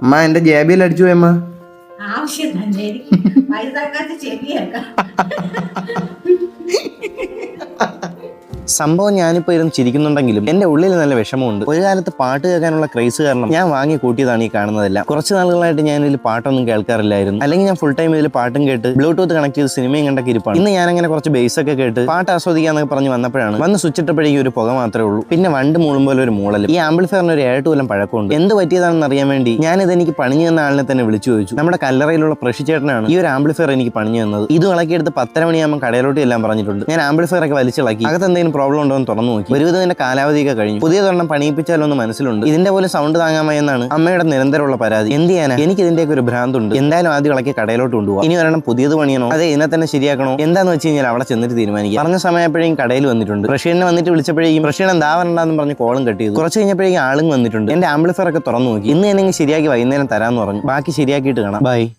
അമ്മ എന്റെ ജേബിയിൽ അടിച്ചു പോയമ്മ ആവശ്യം തന്നെ വലുതാക്കാത്ത ചെവിയേക്കാം സംഭവം ഞാനിപ്പോ ഇരുന്ന് ചിരിക്കുന്നുണ്ടെങ്കിലും എന്റെ ഉള്ളിൽ നല്ല വിഷമമുണ്ട്. ഒരു കാലത്ത് പാട്ട് കേൾക്കാനുള്ള ക്രൈസ് കാരണം ഞാൻ വാങ്ങി കൂട്ടിയതാണ് ഈ കാണുന്നതെല്ലാം. കുറച്ച് നാളുകളായിട്ട് ഞാൻ ഇതിൽ പാട്ടൊന്നും കേൾക്കാറില്ലായിരുന്നു. അല്ലെങ്കിൽ ഞാൻ ഫുൾ ടൈം ഇതിൽ പാട്ടും കേട്ട് ബ്ലൂടൂത്ത് കണക്ട് ചെയ്ത് സിനിമയും കണ്ടൊക്കെ ഇരിപ്പാണ്. ഇന്ന് ഞാൻ അങ്ങനെ കുറച്ച് ബേസ് ഒക്കെ കേട്ട് പാട്ട് ആസ്വദിക്കാന്നൊക്കെ പറഞ്ഞ് വന്നപ്പോഴാണ് വന്ന് സ്വിച്ചിട്ടപ്പോഴേക്കും ഒരു പുക മാത്രമേ ഉള്ളൂ. പിന്നെ വണ്ട് മൂളും പോലെ ഒരു മൂളൽ ഈ ആംബിൾഫയറിന് ഒരു ഏഴ് കൊല്ലം പഴക്കമുണ്ട്. എന്ത് പറ്റിയതാണെന്ന് അറിയാൻ വേണ്ടി ഞാൻ ഇത് എനിക്ക് പണിഞ്ഞു തന്ന ആളിനെ തന്നെ വിളിച്ചു ചോദിച്ചു. നമ്മുടെ കല്ലറയിലുള്ള പ്രഷി ചേട്ടനാണ് ഈ ഒരു ആംബിൾഫയർ എനിക്ക് പണിഞ്ഞു തന്നത്. ഇത് ഇളക്കിയെടുത്ത് പത്തര മണിയാകുമ്പോൾ കടയിലോട്ട് എല്ലാം പറഞ്ഞിട്ടുണ്ട്. ഞാൻ ആംബിൾഫയർ ഒക്കെ വലിച്ചിളക്കി. അകത്ത് എന്തെങ്കിലും പ്രോബ്ലം ഉണ്ടോ എന്ന് തുറന്നു നോക്കി. ഒരുവിധം ഇതിന്റെ കാലാവധിയൊക്കെ കഴിഞ്ഞു. പുതിയ തൊരെണ്ണം പണിയിപ്പിച്ചാലോ എന്ന് മനസ്സിലുണ്ട്. ഇതിന്റെ പോലെ സൗണ്ട് താങ്ങാമെന്നാണ് അമ്മയുടെ നിരന്തരമുള്ള പരാതി. എന്ത് ചെയ്യാനാ? എനിക്ക് ഇതിന്റെയൊക്കെ ഒരു ഭ്രാന്തുണ്ട്. എന്തായാലും ആദ്യം ഇളക്കി കടയിലോട്ട് കൊണ്ടുപോകാം ഇനി ഒരെണ്ണം പുതിയത് പണിയണോ? അതെ ഇതിനെ തന്നെ ശരിയാക്കണോ? എന്താന്ന് വെച്ച് കഴിഞ്ഞാൽ അവിടെ ചെന്നിട്ട് തീരുമാനിക്കാം. പറഞ്ഞ സമയപ്പോഴേക്കും കടയിൽ വന്നിട്ടുണ്ട്. റഷീനെ വന്നിട്ട് വിളിച്ചപ്പോഴേക്കും റഷീൻ എന്താ വരണ്ടെന്ന് പറഞ്ഞ് കോളും കട്ട് ചെയ്തു. കുറച്ച് കഴിഞ്ഞപ്പോഴേക്കും ആളും വന്നിട്ടുണ്ട്. എന്റെ ആംബിളിഫയർ ഒക്കെ തുറന്നു നോക്കി. ഇന്ന് എന്നെ ശരിയാക്കി വൈകുന്നേരം തരാമെന്ന് പറഞ്ഞു. ബാക്കി ശരിയാക്കിയിട്ട് കാണാം. ബൈ